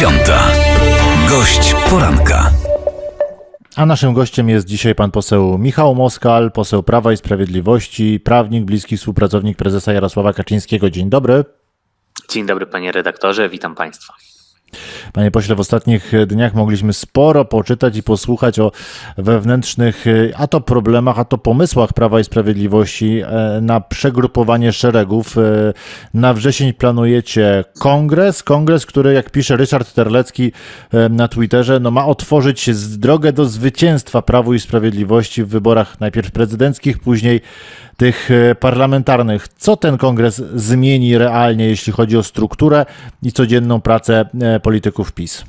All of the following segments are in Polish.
dziewiąta. Gość poranka. A naszym gościem jest dzisiaj pan poseł Michał Moskal, poseł Prawa i Sprawiedliwości, prawnik, bliski współpracownik prezesa Jarosława Kaczyńskiego. Dzień dobry. Dzień dobry panie redaktorze, witam państwa. Panie pośle, w ostatnich dniach mogliśmy sporo poczytać i posłuchać o wewnętrznych e, a to problemach, a to pomysłach Prawa i Sprawiedliwości e, na przegrupowanie szeregów. E, Na wrzesień planujecie kongres, kongres, który jak pisze Ryszard Terlecki e, na Twitterze, no ma otworzyć drogę do zwycięstwa Prawu i Sprawiedliwości w wyborach najpierw prezydenckich, później tych e, parlamentarnych. Co ten kongres zmieni realnie, jeśli chodzi o strukturę i codzienną pracę e, polityków PiS?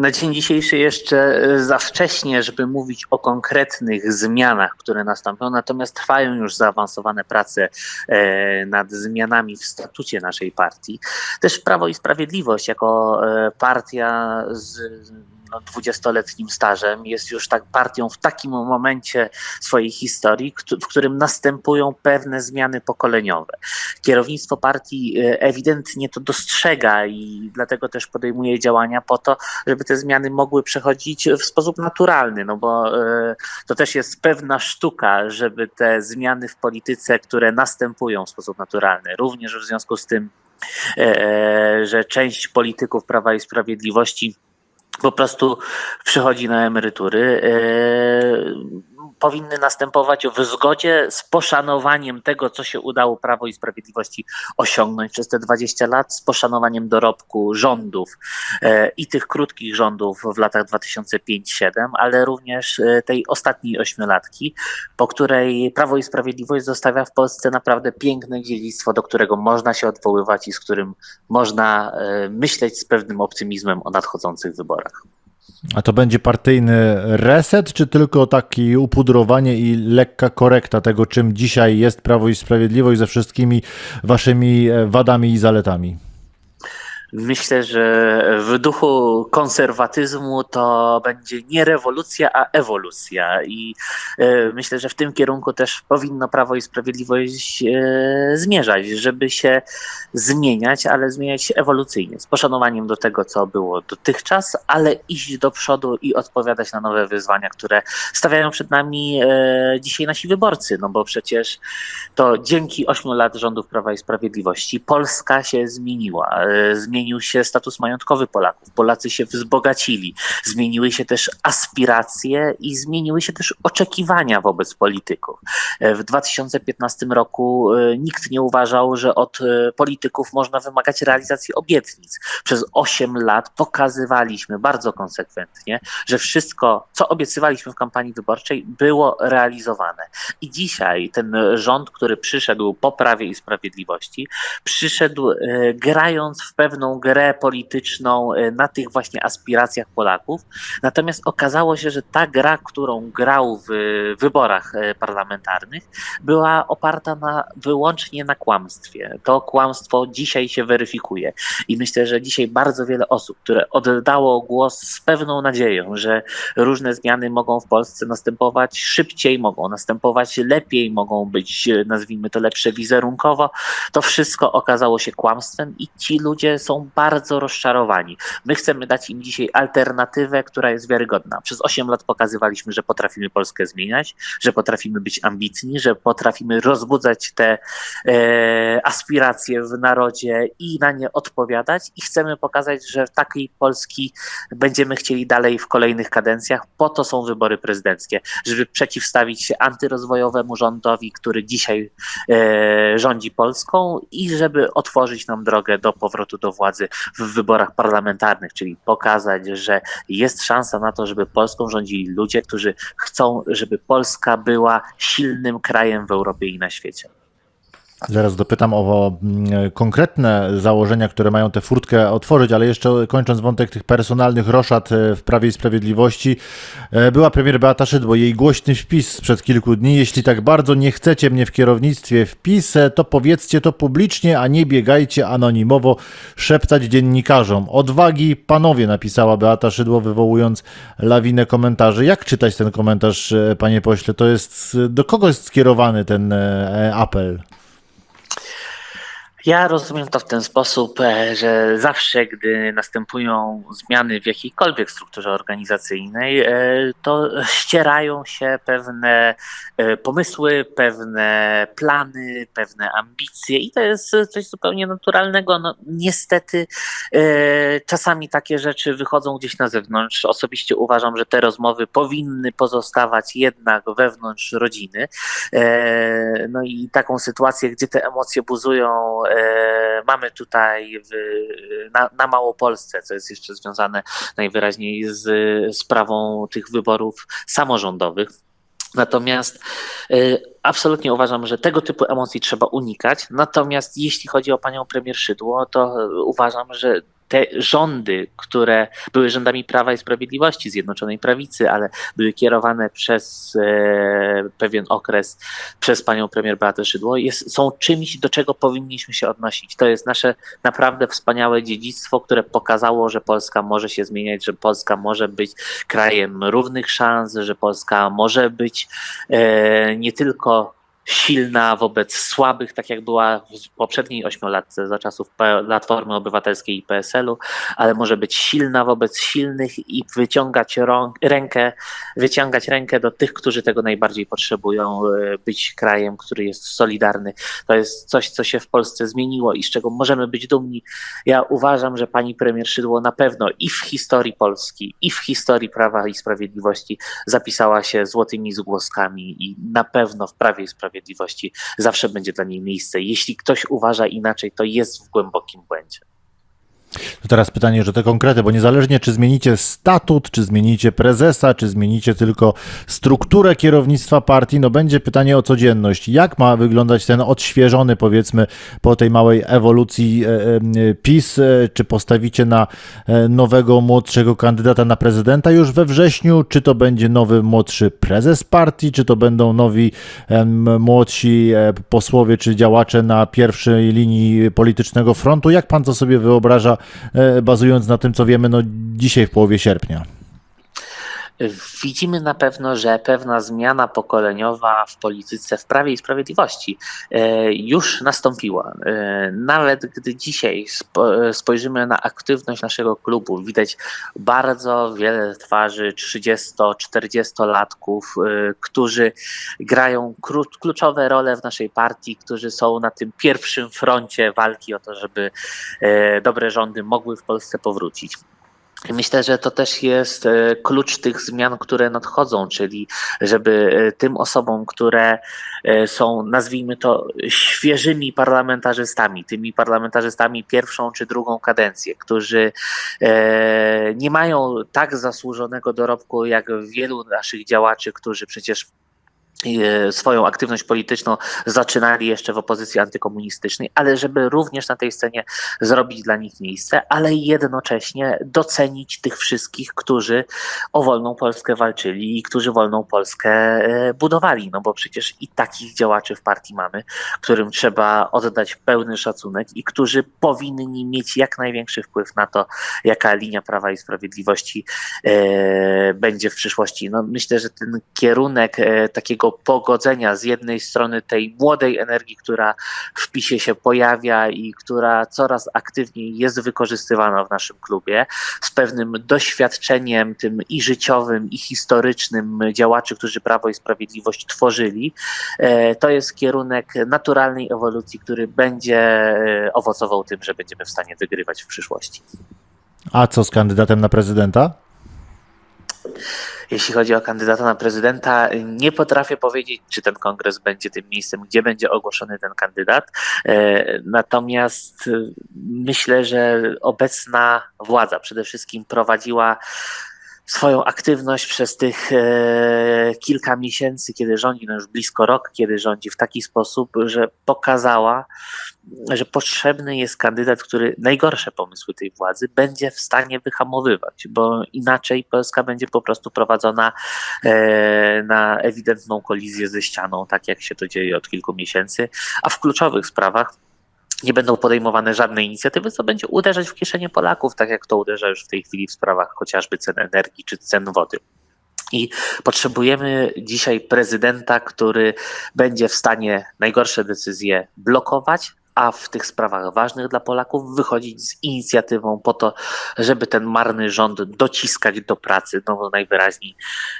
Na dzień dzisiejszy jeszcze e, za wcześnie, żeby mówić o konkretnych zmianach, które nastąpią, natomiast trwają już zaawansowane prace e, nad zmianami w statucie naszej partii. Też Prawo i Sprawiedliwość jako e, partia z no, dwudziestoletnim stażem jest już tak partią w takim momencie swojej historii, w którym następują pewne zmiany pokoleniowe. Kierownictwo partii ewidentnie to dostrzega i dlatego też podejmuje działania po to, żeby te zmiany mogły przechodzić w sposób naturalny, no bo e, to też jest pewna sztuka, żeby te zmiany w polityce, które następują w sposób naturalny, również w związku z tym, e, że część polityków Prawa i Sprawiedliwości po prostu przychodzi na emerytury, e, powinny następować w zgodzie z poszanowaniem tego, co się udało Prawo i Sprawiedliwości osiągnąć przez te 20 lat, z poszanowaniem dorobku rządów e, i tych krótkich rządów w latach 2005-2007, ale również e, tej ostatniej ośmiolatki, po której Prawo i Sprawiedliwość zostawia w Polsce naprawdę piękne dziedzictwo, do którego można się odwoływać i z którym można e, myśleć z pewnym optymizmem o nadchodzących wyborach. A to będzie partyjny reset, czy tylko takie upudrowanie i lekka korekta tego, czym dzisiaj jest Prawo i Sprawiedliwość ze wszystkimi waszymi e, wadami i zaletami? Myślę, że w duchu konserwatyzmu to będzie nie rewolucja, a ewolucja. I e, myślę, że w tym kierunku też powinno Prawo i Sprawiedliwość e, zmierzać, żeby się zmieniać, ale zmieniać ewolucyjnie, z poszanowaniem do tego, co było dotychczas, ale iść do przodu i odpowiadać na nowe wyzwania, które stawiają przed nami e, dzisiaj nasi wyborcy. No bo przecież to dzięki ośmiu lat rządów Prawa i Sprawiedliwości Polska się zmieniła. E, Zmienił się status majątkowy Polaków. Polacy się wzbogacili. Zmieniły się też aspiracje i zmieniły się też oczekiwania wobec polityków. E, W 2015 roku e, nikt nie uważał, że od e, polityków można wymagać realizacji obietnic. Przez 8 lat pokazywaliśmy bardzo konsekwentnie, że wszystko, co obiecywaliśmy w kampanii wyborczej, było realizowane. I dzisiaj ten rząd, który przyszedł po Prawie i Sprawiedliwości, przyszedł grając w pewną grę polityczną e, na tych właśnie aspiracjach Polaków. Natomiast okazało się, że ta gra, którą grał w wyborach e, parlamentarnych, była oparta na, wyłącznie na kłamstwie. To kłamstwo dzisiaj się weryfikuje. I myślę, że dzisiaj bardzo wiele osób, które oddało głos z pewną nadzieją, że różne zmiany mogą w Polsce następować szybciej, mogą następować lepiej, mogą być, e, nazwijmy to, lepsze wizerunkowo, to wszystko okazało się kłamstwem i ci ludzie są bardzo rozczarowani. My chcemy dać im dzisiaj alternatywę, która jest wiarygodna. Przez 8 lat pokazywaliśmy, że potrafimy Polskę zmieniać, że potrafimy być ambitni, że potrafimy rozbudzać te e, aspiracje w narodzie i na nie odpowiadać i chcemy pokazać, że takiej Polski będziemy chcieli dalej w kolejnych kadencjach. Po to są wybory prezydenckie, żeby przeciwstawić się antyrozwojowemu rządowi, który dzisiaj e, rządzi Polską i żeby otworzyć nam drogę do powrotu do władzy w wyborach parlamentarnych, czyli pokazać, że jest szansa na to, żeby Polską rządzili ludzie, którzy chcą, żeby Polska była silnym krajem w Europie i na świecie. Zaraz dopytam o mm, konkretne założenia, które mają tę furtkę otworzyć, ale jeszcze kończąc wątek tych personalnych roszad e, w Prawie i Sprawiedliwości, e, była premier Beata Szydło, jej głośny wpis sprzed kilku dni. Jeśli tak bardzo nie chcecie mnie w kierownictwie wpis, to powiedzcie to publicznie, a nie biegajcie anonimowo szeptać dziennikarzom. Odwagi panowie, napisała Beata Szydło, wywołując lawinę komentarzy. Jak czytać ten komentarz, e, panie pośle? To jest, do kogo jest skierowany ten apel? Ja rozumiem to w ten sposób, e, że zawsze, gdy następują zmiany w jakiejkolwiek strukturze organizacyjnej, e, to ścierają się pewne e, pomysły, pewne plany, pewne ambicje i to jest coś zupełnie naturalnego. No, niestety czasami takie rzeczy wychodzą gdzieś na zewnątrz. Osobiście uważam, że te rozmowy powinny pozostawać jednak wewnątrz rodziny. No i taką sytuację, gdzie te emocje buzują, mamy tutaj w, na, na Małopolsce, co jest jeszcze związane najwyraźniej z sprawą tych wyborów samorządowych. Natomiast e, absolutnie uważam, że tego typu emocji trzeba unikać. Natomiast jeśli chodzi o panią premier Szydło, to uważam, że te rządy, które były rządami Prawa i Sprawiedliwości, Zjednoczonej Prawicy, ale były kierowane przez e, pewien okres przez panią premier Beatę Szydło, jest, są czymś, do czego powinniśmy się odnosić. To jest nasze naprawdę wspaniałe dziedzictwo, które pokazało, że Polska może się zmieniać, że Polska może być krajem równych szans, że Polska może być e, nie tylko silna wobec słabych, tak jak była w poprzedniej ośmiolatce za czasów Platformy Obywatelskiej i PSL-u, ale może być silna wobec silnych i wyciągać rękę, wyciągać rękę do tych, którzy tego najbardziej potrzebują, e, być krajem, który jest solidarny. To jest coś, co się w Polsce zmieniło i z czego możemy być dumni. Ja uważam, że pani premier Szydło na pewno i w historii Polski, i w historii Prawa i Sprawiedliwości zapisała się złotymi zgłoskami i na pewno w Prawie i Sprawiedliwości Sprawiedliwości zawsze będzie dla niej miejsce. Jeśli ktoś uważa inaczej, to jest w głębokim błędzie. To teraz pytanie, że te konkrety, bo niezależnie czy zmienicie statut, czy zmienicie prezesa, czy zmienicie tylko strukturę kierownictwa partii, no będzie pytanie o codzienność. Jak ma wyglądać ten odświeżony, powiedzmy, po tej małej ewolucji e, e, PiS? E, czy postawicie na nowego, młodszego kandydata na prezydenta już we wrześniu? Czy to będzie nowy, młodszy prezes partii? Czy to będą nowi, młodsi posłowie czy działacze na pierwszej linii politycznego frontu? Jak pan to sobie wyobraża? E, bazując na tym, co wiemy no, dzisiaj w połowie sierpnia? Widzimy na pewno, że pewna zmiana pokoleniowa w polityce w Prawie i Sprawiedliwości e, już nastąpiła. E, nawet gdy dzisiaj spojrzymy na aktywność naszego klubu, widać bardzo wiele twarzy 30-40-latków, którzy grają kluczowe role w naszej partii, którzy są na tym pierwszym froncie walki o to, żeby dobre rządy mogły w Polsce powrócić. Myślę, że to też jest e, klucz tych zmian, które nadchodzą, czyli żeby e, tym osobom, które e, są, nazwijmy to, świeżymi parlamentarzystami, tymi parlamentarzystami pierwszą czy drugą kadencję, którzy nie mają tak zasłużonego dorobku jak wielu naszych działaczy, którzy przecież swoją aktywność polityczną zaczynali jeszcze w opozycji antykomunistycznej, ale żeby również na tej scenie zrobić dla nich miejsce, ale jednocześnie docenić tych wszystkich, którzy o wolną Polskę walczyli i którzy wolną Polskę e, budowali, no bo przecież i takich działaczy w partii mamy, którym trzeba oddać pełny szacunek i którzy powinni mieć jak największy wpływ na to, jaka linia Prawa i Sprawiedliwości e, będzie w przyszłości. No myślę, że ten kierunek takiego pogodzenia z jednej strony tej młodej energii, która w PiSie się pojawia i która coraz aktywniej jest wykorzystywana w naszym klubie, z pewnym doświadczeniem tym i życiowym, i historycznym działaczy, którzy Prawo i Sprawiedliwość tworzyli, e, to jest kierunek naturalnej ewolucji, który będzie e, owocował tym, że będziemy w stanie wygrywać w przyszłości. A co z kandydatem na prezydenta? Jeśli chodzi o kandydata na prezydenta, nie potrafię powiedzieć, czy ten kongres będzie tym miejscem, gdzie będzie ogłoszony ten kandydat. E, natomiast e, myślę, że obecna władza przede wszystkim prowadziła swoją aktywność przez tych e, kilka miesięcy, kiedy rządzi, no już blisko rok, kiedy rządzi w taki sposób, że pokazała, że potrzebny jest kandydat, który najgorsze pomysły tej władzy będzie w stanie wyhamowywać, bo inaczej Polska będzie po prostu prowadzona e, na ewidentną kolizję ze ścianą, tak jak się to dzieje od kilku miesięcy, a w kluczowych sprawach nie będą podejmowane żadne inicjatywy, co będzie uderzać w kieszenie Polaków, tak jak to uderza już w tej chwili w sprawach chociażby cen energii czy cen wody. I potrzebujemy dzisiaj prezydenta, który będzie w stanie najgorsze decyzje blokować, a w tych sprawach ważnych dla Polaków wychodzić z inicjatywą po to, żeby ten marny rząd dociskać do pracy, no bo najwyraźniej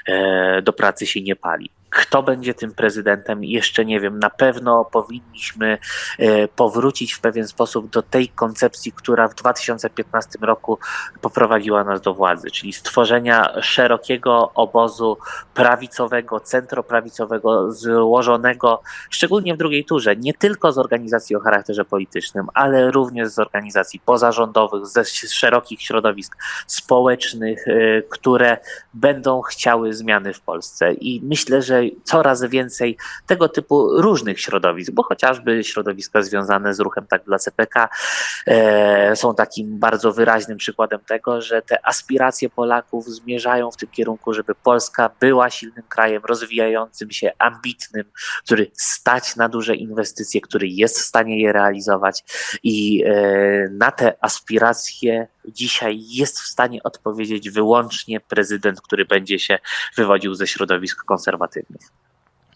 e, do pracy się nie pali. Kto będzie tym prezydentem, jeszcze nie wiem. Na pewno powinniśmy e, powrócić w pewien sposób do tej koncepcji, która w 2015 roku poprowadziła nas do władzy, czyli stworzenia szerokiego obozu prawicowego, centroprawicowego, złożonego szczególnie w drugiej turze, nie tylko z organizacji o charakterze politycznym, ale również z organizacji pozarządowych, ze szerokich środowisk społecznych, e, które będą chciały zmiany w Polsce. I myślę, że coraz więcej tego typu różnych środowisk, bo chociażby środowiska związane z ruchem tak dla CPK e, są takim bardzo wyraźnym przykładem tego, że te aspiracje Polaków zmierzają w tym kierunku, żeby Polska była silnym krajem, rozwijającym się, ambitnym, który stać na duże inwestycje, który jest w stanie je realizować i e, na te aspiracje dzisiaj jest w stanie odpowiedzieć wyłącznie prezydent, który będzie się wywodził ze środowisk konserwatywnych.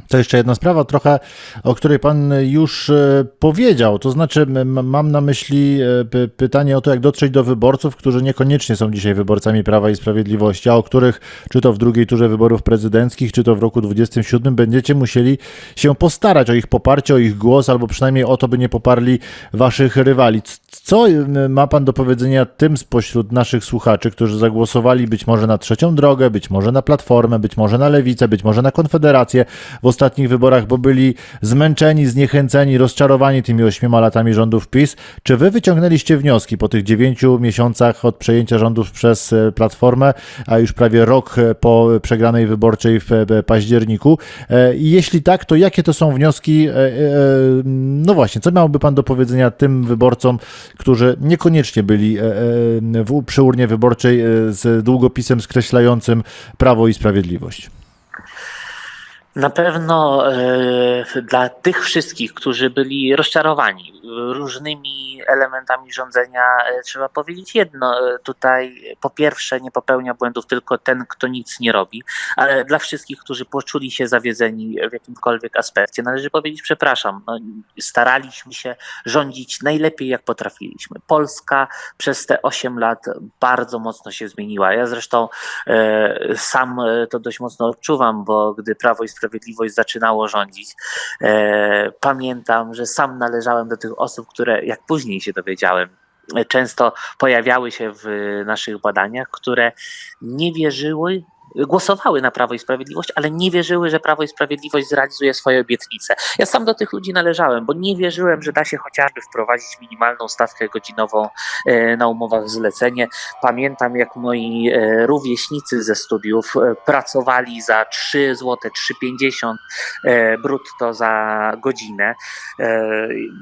To jeszcze jedna sprawa, trochę o której Pan już e, powiedział. To znaczy, mam na myśli e, py- pytanie o to, jak dotrzeć do wyborców, którzy niekoniecznie są dzisiaj wyborcami Prawa i Sprawiedliwości, a o których, czy to w drugiej turze wyborów prezydenckich, czy to w roku 27, będziecie musieli się postarać o ich poparcie, o ich głos, albo przynajmniej o to, by nie poparli Waszych rywali. Co ma Pan do powiedzenia tym spośród naszych słuchaczy, którzy zagłosowali być może na trzecią drogę, być może na Platformę, być może na Lewicę, być może na Konfederację w ostatnich wyborach, bo byli zmęczeni, zniechęceni, rozczarowani tymi ośmioma latami rządów PiS. Czy wy wyciągnęliście wnioski po tych dziewięciu miesiącach od przejęcia rządów przez e, Platformę, a już prawie rok e, po przegranej wyborczej w e, październiku? I jeśli tak, to jakie to są wnioski? No właśnie, co miałby pan do powiedzenia tym wyborcom, którzy niekoniecznie byli w, przy urnie wyborczej z długopisem skreślającym Prawo i Sprawiedliwość? Na pewno e, dla tych wszystkich, którzy byli rozczarowani różnymi elementami rządzenia, e, trzeba powiedzieć jedno. E, Tutaj po pierwsze nie popełnia błędów tylko ten, kto nic nie robi, ale dla wszystkich, którzy poczuli się zawiedzeni w jakimkolwiek aspekcie, należy powiedzieć przepraszam. No, staraliśmy się rządzić najlepiej, jak potrafiliśmy. Polska przez te 8 lat bardzo mocno się zmieniła. Ja zresztą sam to dość mocno odczuwam, bo gdy Prawo i zaczynało rządzić, e, pamiętam, że sam należałem do tych osób, które, jak później się dowiedziałem, często pojawiały się w naszych badaniach, które nie wierzyły, głosowały na Prawo i Sprawiedliwość, ale nie wierzyły, że Prawo i Sprawiedliwość zrealizuje swoje obietnice. Ja sam do tych ludzi należałem, bo nie wierzyłem, że da się chociażby wprowadzić minimalną stawkę godzinową e, na umowach zlecenie. Pamiętam, jak moi e, rówieśnicy ze studiów e, pracowali za 3 zł, 3,50 e, brutto za godzinę.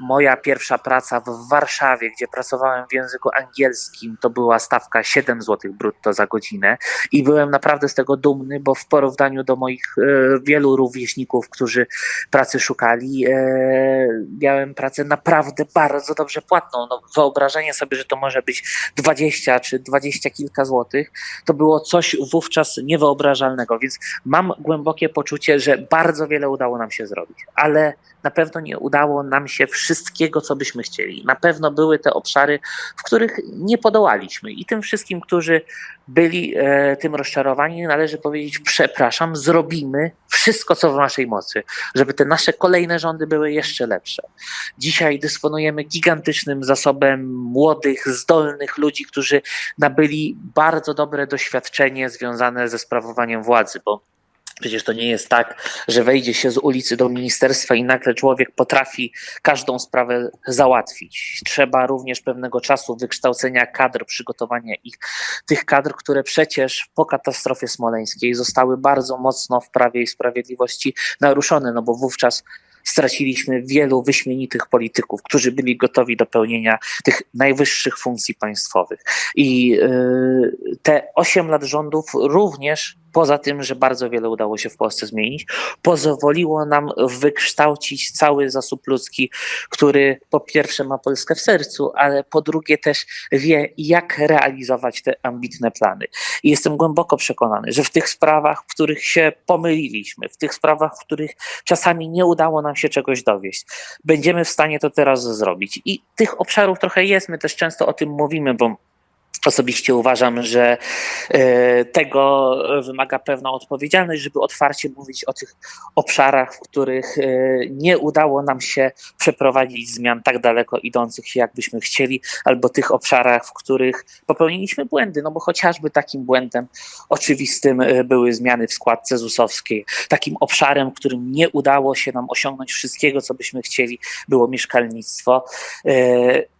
Moja pierwsza praca w Warszawie, gdzie pracowałem w języku angielskim, to była stawka 7 zł brutto za godzinę i byłem naprawdę z tego dumny, bo w porównaniu do moich e, wielu rówieśników, którzy pracy szukali, e, miałem pracę naprawdę bardzo dobrze płatną. No, wyobrażenie sobie, że to może być 20 czy 20 kilka złotych, to było coś wówczas niewyobrażalnego, więc mam głębokie poczucie, że bardzo wiele udało nam się zrobić, ale na pewno nie udało nam się wszystkiego, co byśmy chcieli. Na pewno były te obszary, w których nie podołaliśmy i tym wszystkim, którzy byli e, tym rozczarowani, należy powiedzieć przepraszam, zrobimy wszystko, co w naszej mocy, żeby te nasze kolejne rządy były jeszcze lepsze. Dzisiaj dysponujemy gigantycznym zasobem młodych, zdolnych ludzi, którzy nabyli bardzo dobre doświadczenie związane ze sprawowaniem władzy, bo Przecież to nie jest tak, że wejdzie się z ulicy do ministerstwa i nagle człowiek potrafi każdą sprawę załatwić. Trzeba również pewnego czasu wykształcenia kadr, przygotowania ich, tych kadr, które przecież po katastrofie smoleńskiej zostały bardzo mocno w Prawie i Sprawiedliwości naruszone, no bo wówczas straciliśmy wielu wyśmienitych polityków, którzy byli gotowi do pełnienia tych najwyższych funkcji państwowych. I y, te 8 lat rządów również poza tym, że bardzo wiele udało się w Polsce zmienić, pozwoliło nam wykształcić cały zasób ludzki, który po pierwsze ma Polskę w sercu, ale po drugie też wie, jak realizować te ambitne plany. I jestem głęboko przekonany, że w tych sprawach, w których się pomyliliśmy, w tych sprawach, w których czasami nie udało nam się czegoś dowieść, będziemy w stanie to teraz zrobić. I tych obszarów trochę jest, my też często o tym mówimy, bo Osobiście uważam, że e, tego wymaga pewna odpowiedzialność, żeby otwarcie mówić o tych obszarach, w których e, nie udało nam się przeprowadzić zmian tak daleko idących, jak byśmy chcieli, albo tych obszarach, w których popełniliśmy błędy. No bo chociażby takim błędem oczywistym e, były zmiany w składce ZUS-owskiej. Takim obszarem, w którym nie udało się nam osiągnąć wszystkiego, co byśmy chcieli, było mieszkalnictwo.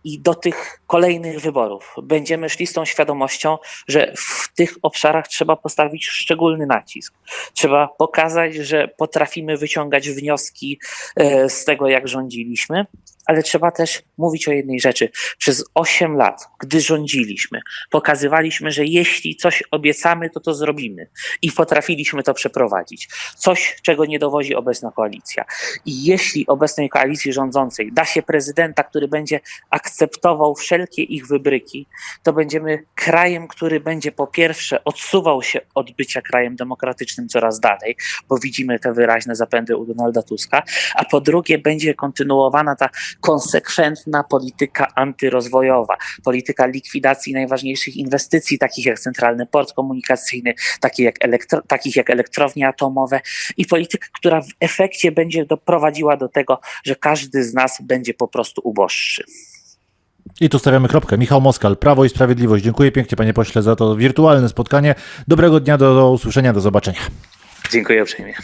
I do tych kolejnych wyborów będziemy szli tą świadomością, że w tych obszarach trzeba postawić szczególny nacisk. Trzeba pokazać, że potrafimy wyciągać wnioski e, z tego, jak rządziliśmy, ale trzeba też mówić o jednej rzeczy. Przez 8 lat, gdy rządziliśmy, pokazywaliśmy, że jeśli coś obiecamy, to to zrobimy. I potrafiliśmy to przeprowadzić. Coś, czego nie dowozi obecna koalicja. I jeśli obecnej koalicji rządzącej da się prezydenta, który będzie akceptował wszelkie ich wybryki, to będziemy krajem, który będzie po pierwsze odsuwał się od bycia krajem demokratycznym coraz dalej, bo widzimy te wyraźne zapędy u Donalda Tuska, a po drugie będzie kontynuowana ta konsekwentna polityka antyrozwojowa, polityka likwidacji najważniejszych inwestycji, takich jak Centralny Port Komunikacyjny, takich jak, elektro, takich jak elektrownie atomowe i polityka, która w efekcie będzie doprowadziła do tego, że każdy z nas będzie po prostu uboższy. I tu stawiamy kropkę. Michał Moskal, Prawo i Sprawiedliwość. Dziękuję pięknie, panie pośle, za to wirtualne spotkanie. Dobrego dnia, do, do usłyszenia, do zobaczenia. Dziękuję uprzejmie.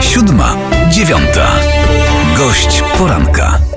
Siódma, dziewiąta. Gość poranka.